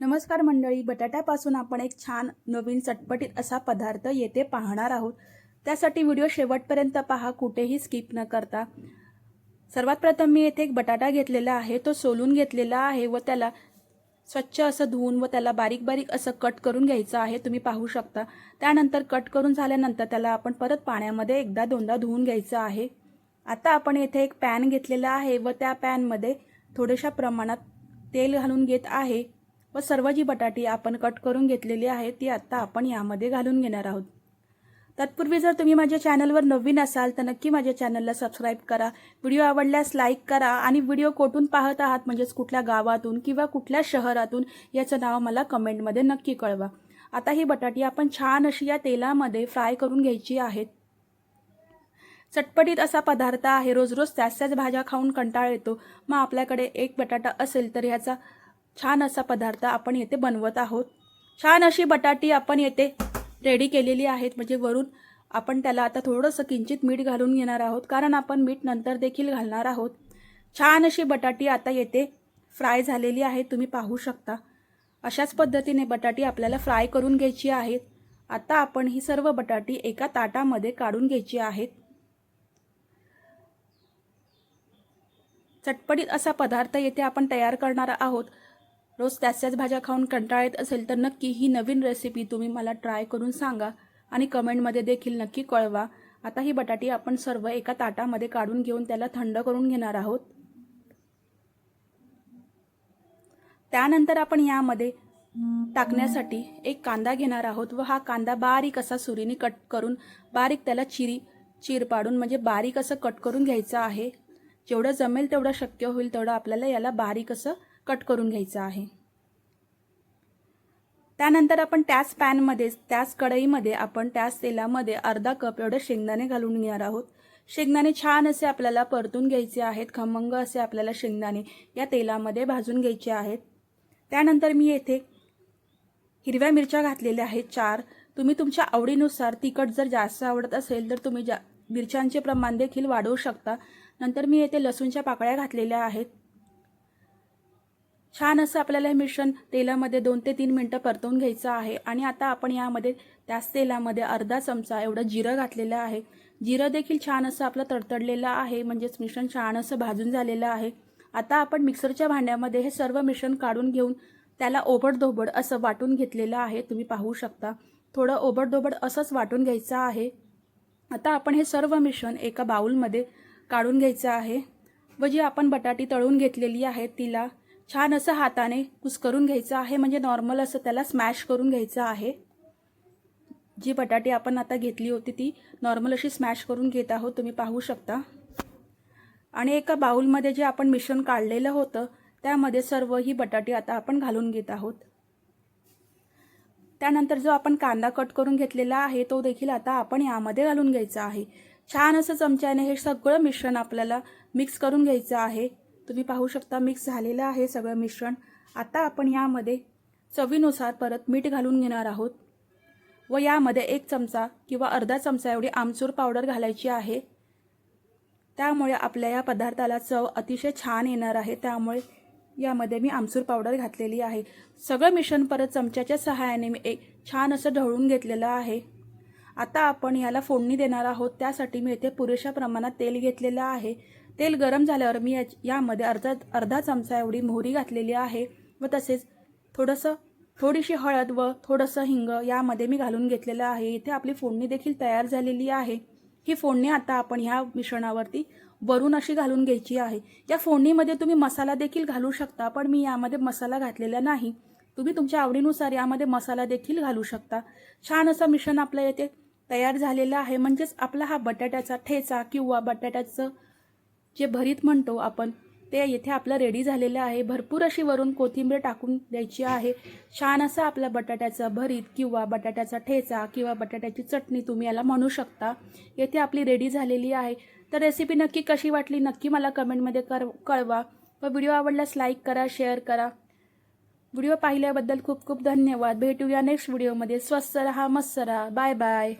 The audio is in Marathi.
नमस्कार मंडळी बटाट्यापासून आपण एक छान नवीन चटपटीत असा पदार्थ येथे पाहणार आहोत. त्यासाठी व्हिडिओ शेवटपर्यंत पहा कुठेही स्किप न करता. सर्वात प्रथम मी येथे एक बटाटा घेतलेला आहे तो सोलून घेतलेला आहे व त्याला स्वच्छ असं धुवून व त्याला बारीक बारीक असं कट करून घ्यायचं आहे तुम्ही पाहू शकता. त्यानंतर कट करून झाल्यानंतर त्याला आपण परत पाण्यामध्ये एकदा दोनदा धुवून घ्यायचं आहे. आता आपण येथे एक पॅन घेतलेला आहे व त्या पॅनमध्ये थोड्याशा प्रमाणात तेल घालून घेत आहे. व सर्व जी बटाटी आपण कट करून घेतलेली आहे ती आत्ता आपण यामध्ये घालून घेणार आहोत. तत्पूर्वी जर तुम्ही माझ्या चॅनलवर नवीन असाल तर नक्की माझ्या चॅनलला सबस्क्राईब करा. व्हिडिओ आवडल्यास लाईक करा आणि व्हिडिओ कोठून पाहत आहात म्हणजेच कुठल्या गावातून किंवा कुठल्या शहरातून याचं नाव मला कमेंटमध्ये नक्की कळवा. आता ही बटाटी आपण छान अशी या तेलामध्ये फ्राय करून घ्यायची आहेत चटपटीत असा पदार्थ आहे रोज रोज त्याच त्याच भाज्या खाऊन कंटाळ येतो. मग आपल्याकडे एक बटाटा असेल तर ह्याचा छान असा पदार्थ आपण येथे बनवत आहोत. छान अशी बटाटी आपण येथे रेडी केलेली आहेत. म्हणजे वरून आपण त्याला आता थोडंसं किंचित मीठ घालून घेणार आहोत. कारण आपण मीठ नंतर देखील घालणार आहोत. छान अशी बटाटी आता येथे फ्राय झालेली आहे. तुम्ही पाहू शकता. अशाच पद्धतीने बटाटी आपल्याला फ्राय करून घ्यायची आहेत आता आपण ही सर्व बटाटी एका ताटामध्ये काढून घ्यायची आहेत चटपटीत असा पदार्थ येथे आपण तयार करणार आहोत. रोज त्याच त्याच भाज्या खाऊन कंटाळ येत असेल तर नक्की ही नवीन रेसिपी तुम्ही मला ट्राय करून सांगा आणि कमेंटमध्ये देखील नक्की कळवा. आता ही बटाटी आपण सर्व एका ताटामध्ये काढून घेऊन त्याला थंड करून घेणार आहोत. त्यानंतर आपण यामध्ये टाकण्यासाठी एक कांदा घेणार आहोत व हा कांदा बारीक असा सुरीने कट करून बारीक त्याला चिरी चीर पाडून म्हणजे बारीक असं कट करून घ्यायचं आहे. जेवढं जमेल तेवढं शक्य होईल तेवढं आपल्याला याला बारीक असं कट करून घ्यायचं आहे. त्यानंतर आपण त्याच पॅनमध्ये त्याच कढईमध्ये आपण त्याच तेलामध्ये अर्धा कप एवढे शेंगदाणे घालून घेणार आहोत. शेंगदाणे छान असे आपल्याला परतून घ्यायचे आहेत. खमंग असे आपल्याला शेंगदाणे या तेलामध्ये भाजून घ्यायचे आहेत. त्यानंतर मी येथे हिरव्या मिरच्या घातलेल्या आहेत चार. तुम्ही तुमच्या आवडीनुसार तिखट जर जास्त आवडत असेल तर तुम्ही जा मिरच्यांचे प्रमाण देखील वाढवू शकता. नंतर मी येथे लसूणच्या पाकळ्या घातलेल्या आहेत. छान असं आपल्याला हे मिश्रण तेलामध्ये दोन ते तीन मिनटं परतवून घ्यायचं आहे. आणि आता आपण यामध्ये त्याच तेलामध्ये अर्धा चमचा एवढं जिरं घातलेलं आहे. जिरं देखील छान असं आपलं तडतडलेलं आहे. म्हणजेच मिश्रण छान असं भाजून झालेलं आहे. आता आपण मिक्सरच्या भांड्यामध्ये हे सर्व मिश्रण काढून घेऊन त्याला ओबडधोबड असं वाटून घेतलेलं आहे. तुम्ही पाहू शकता. थोडं ओबडधोबड असंच वाटून घ्यायचं आहे. आता आपण हे सर्व मिश्रण एका बाऊलमध्ये काढून घ्यायचं आहे. व जी आपण बटाटी तळून घेतलेली आहे तिला छान असं हाताने कुस्करून घ्यायचं आहे म्हणजे नॉर्मल असं त्याला स्मॅश करून घ्यायचं आहे. जी बटाटे आपण आता घेतली होती ती नॉर्मल अशी स्मॅश करून घेत आहोत तुम्ही पाहू शकता. आणि एका बाऊलमध्ये जे आपण मिश्रण काढलेलं होतं त्यामध्ये सर्व ही बटाटे आता आपण घालून घेत आहोत. त्यानंतर जो आपण कांदा कट करून घेतलेला आहे तो देखील आता आपण यामध्ये घालून घ्यायचा आहे. छान असं चमच्याने हे सगळं मिश्रण आपल्याला मिक्स करून घ्यायचं आहे. तुम्ही पाहू शकता मिक्स झालेलं आहे सगळं मिश्रण. आता आपण यामध्ये चवीनुसार परत मीठ घालून घेणार आहोत. व यामध्ये एक चमचा किंवा अर्धा चमचा एवढी आमचूर पावडर घालायची आहे. त्यामुळे आपल्या या पदार्थाला चव अतिशय छान येणार आहे. त्यामुळे यामध्ये मी आमचूर पावडर घातलेली आहे. सगळं मिश्रण परत चमच्याच्या सहाय्याने मी एक छान असं ढवळून घेतलेलं आहे. आता आपण याला फोडणी देणार आहोत. त्यासाठी मी येथे पुरेशा प्रमाणात तेल घेतलेलं आहे. तेल गरम झाल्यावर मी या यामध्ये अर्धा अर्धा चमचा एवढी मोहरी घातलेली आहे व तसेच थोडंसं थोडीशी हळद व थोडंसं हिंग यामध्ये मी घालून घेतलेलं आहे. इथे आपली फोडणी देखील तयार झालेली आहे. ही फोडणी आता आपण ह्या मिश्रणावरती वरून अशी घालून घ्यायची आहे. या फोडणीमध्ये तुम्ही मसाला देखील घालू शकता पण मी यामध्ये मसाला घातलेला नाही. तुम्ही तुमच्या आवडीनुसार यामध्ये मसाला देखील घालू शकता. छान असं मिश्रण आपलं येथे तयार झालेलं आहे. म्हणजेच आपला हा बटाट्याचा ठेचा किंवा बटाट्याचं जे भरीत म्हणतो आपण ते येथे आपलं रेडी झालेलं आहे. भरपूर अशी वरून कोथिंबीर टाकून द्यायची आहे. छान असं आपला बटाट्याचं भरीत किंवा बटाट्याचा ठेचा किंवा बटाट्याची चटणी तुम्ही याला म्हणू शकता. येथे आपली रेडी झालेली आहे. तर रेसिपी नक्की कशी वाटली नक्की मला कमेंटमध्ये कर कळवा. व व्हिडिओ आवडल्यास लाईक करा शेअर करा. व्हिडिओ पाहिल्याबद्दल खूप खूप धन्यवाद. भेटूया नेक्स्ट व्हिडिओमध्ये स्वस्त रहा मस्त रहा. Bye bye